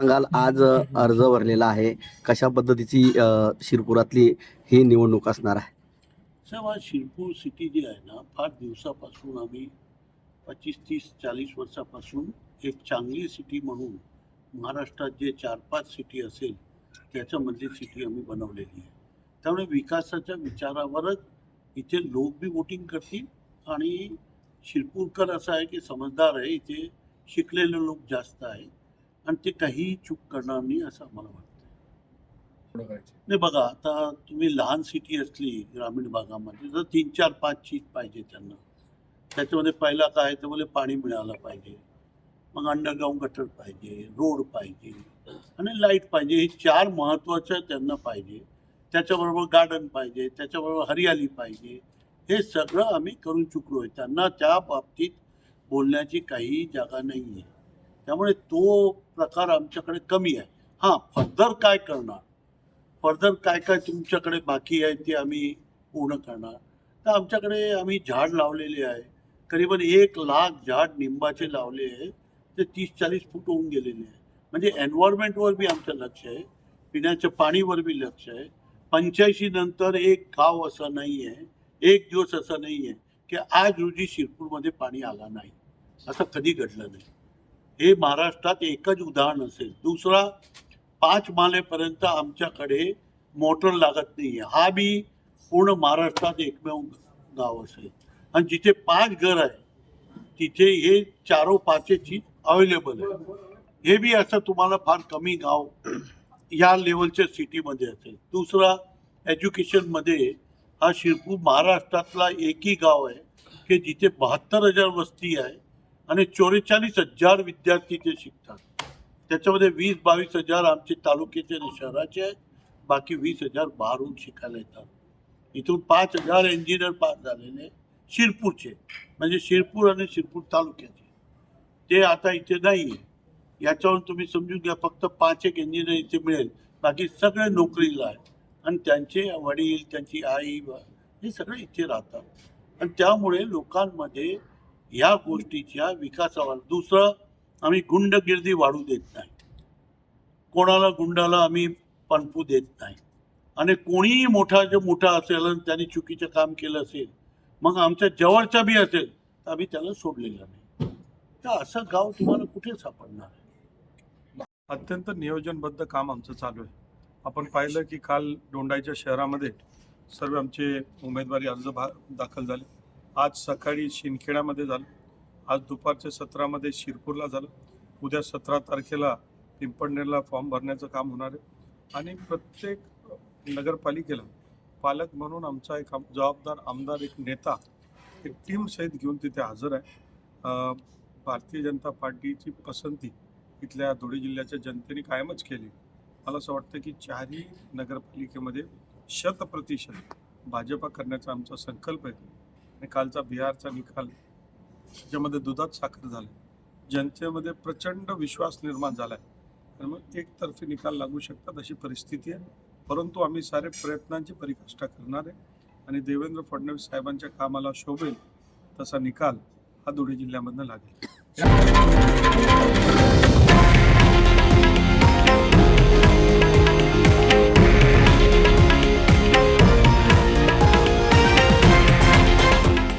सांगाल आज अर्ज भरलेला आहे. कशा पद्धतीची शिरपुरातली ही निवडणूक असणार आहे? साहेब आज शिरपूर सिटी जी आहे ना फार दिवसापासून आम्ही पच्चीस तीस चाळीस वर्षापासून एक चांगली सिटी म्हणून महाराष्ट्रात जे चार पाच सिटी असेल त्याच्यामधली सिटी आम्ही बनवलेली आहे. त्यामुळे विकासाच्या विचारावरच इथे लोक बी वोटिंग करतील आणि शिरपूरकर असं आहे की समजदार आहे इथे शिकलेले लोक जास्त आहेत. आणि ते काहीही चूक करणार नाही असं मला वाटतं नाही बघा आता तुम्ही लहान सिटी असली ग्रामीण भागामध्ये तर तीन चार पाच चीज पाहिजे त्यांना. त्याच्यामध्ये पहिला काय तर मला पाणी मिळालं पाहिजे. मग अंडरग्राऊंड गटर पाहिजे रोड पाहिजे आणि लाइट पाहिजे. हे चार महत्त्वाच्या त्यांना पाहिजे. त्याच्याबरोबर गार्डन पाहिजे त्याच्याबरोबर हरियाली पाहिजे. हे सगळं आम्ही करून चुकलो आहे त्यांना त्या बाबतीत बोलण्याची काही जागा नाही आहे त्यामुळे तो प्रकार आमच्याकडे कमी आहे. हां फर्दर काय करणार? फर्दर काय काय तुमच्याकडे बाकी आहे ते आम्ही पूर्ण करणार. तर आमच्याकडे आम्ही झाड लावलेले आहे. करीबन एक लाख झाड निंबाचे लावले आहे. ते तीस चाळीस फूट होऊन गेलेले आहे. म्हणजे एन्व्हायरमेंटवर बी आमचं लक्ष आहे. पिण्याच्या पाणीवर बी लक्ष आहे. पंच्याऐंशी नंतर एक गाव असं नाही आहे. एक दिवस असं नाही आहे की आज रोजी शिरपूरमध्ये पाणी आला नाही. असं कधी घडलं नाही. हे महाराष्ट्रात एकच उदाहरण असेल. दुसरा पाच मालेपर्यंत आमच्याकडे मोटर लागत नाही आहे हा बी पूर्ण महाराष्ट्रात एकमेव गाव असेल. आणि जिथे पाच घर आहे तिथे हे चारो पाचही चीज अवेलेबल आहे. हे बी असं तुम्हाला फार कमी गाव या लेवलच्या सिटीमध्ये असेल. दुसरा एज्युकेशनमध्ये हा शिरपूर महाराष्ट्रातला एकही गाव आहे की जिथे बहात्तर हजार वस्ती आहे आणि चोरेचाळीस हजार विद्यार्थी ते शिकतात. त्याच्यामध्ये वीस बावीस हजार आमचे तालुक्याचे आणि शहराचे आहेत. बाकी वीस हजार बाहेरून शिकायला येतात. इथून पाच हजार इंजिनियर पास झालेले शिरपूरचे म्हणजे शिरपूर आणि शिरपूर तालुक्याचे. ते आता इथे नाही आहे याच्यावरून तुम्ही समजून घ्या फक्त पाच एक इंजिनियर इथे मिळेल. बाकी सगळे नोकरीला आहेत. आणि त्यांचे वडील त्यांची आई हे सगळे इथे राहतात. आणि त्यामुळे लोकांमध्ये या गोष्टीच्या विकासावर. दुसरं आम्ही गुंडगिर्दी वाढू देत नाही. कोणाला गुंडाला आम्ही पणपू देत नाही. आणि कोणीही मोठा जो मोठा असेल आणि त्याने चुकीचं काम केलं असेल मग आमच्या जवळचा बी असेल तर आम्ही त्याला सोडलेलं नाही. तर असं गाव तुम्हाला कुठे सापडणार आहे? अत्यंत नियोजनबद्ध काम आमचं चालू आहे. आपण पाहिलं की काल डोंडाईच्या शहरामध्ये सर्व आमचे उमेदवारी अर्ज भा दाखल झाले. आज सकाळी शिंदखेड्यामध्ये झालं. आज दुपारच्या सत्रामध्ये शिरपूरला झालं. उद्या सतरा तारखेला पिंपळनेरला फॉर्म भरण्याचं काम होणार आहे. आणि प्रत्येक नगरपालिकेला पालक म्हणून आमचा एक आम- जबाबदार आमदार एक नेता एक टीम सहित घेऊन तिथे हजर आहे. भारतीय जनता पार्टीची पसंती इथल्या धुळे जिल्ह्याच्या जनतेने कायमच केली. मला असं वाटतं की चारही नगरपालिकेमध्ये शत प्रतिशत भाजपा करण्याचा आमचा संकल्प आहे. आणि कालचा बिहारचा निकाल त्याच्यामध्ये दुधात साखर झाले जनतेमध्ये प्रचंड विश्वास निर्माण झाला आहे त्यामुळे मग एकतर्फी निकाल लागू शकतात अशी परिस्थिती आहे. परंतु आम्ही सारे प्रयत्नांची परिकाष्ठा करणार आहे आणि देवेंद्र फडणवीस साहेबांच्या कामाला शोभेल तसा निकाल हा धुळे जिल्ह्यामधनं लागेल.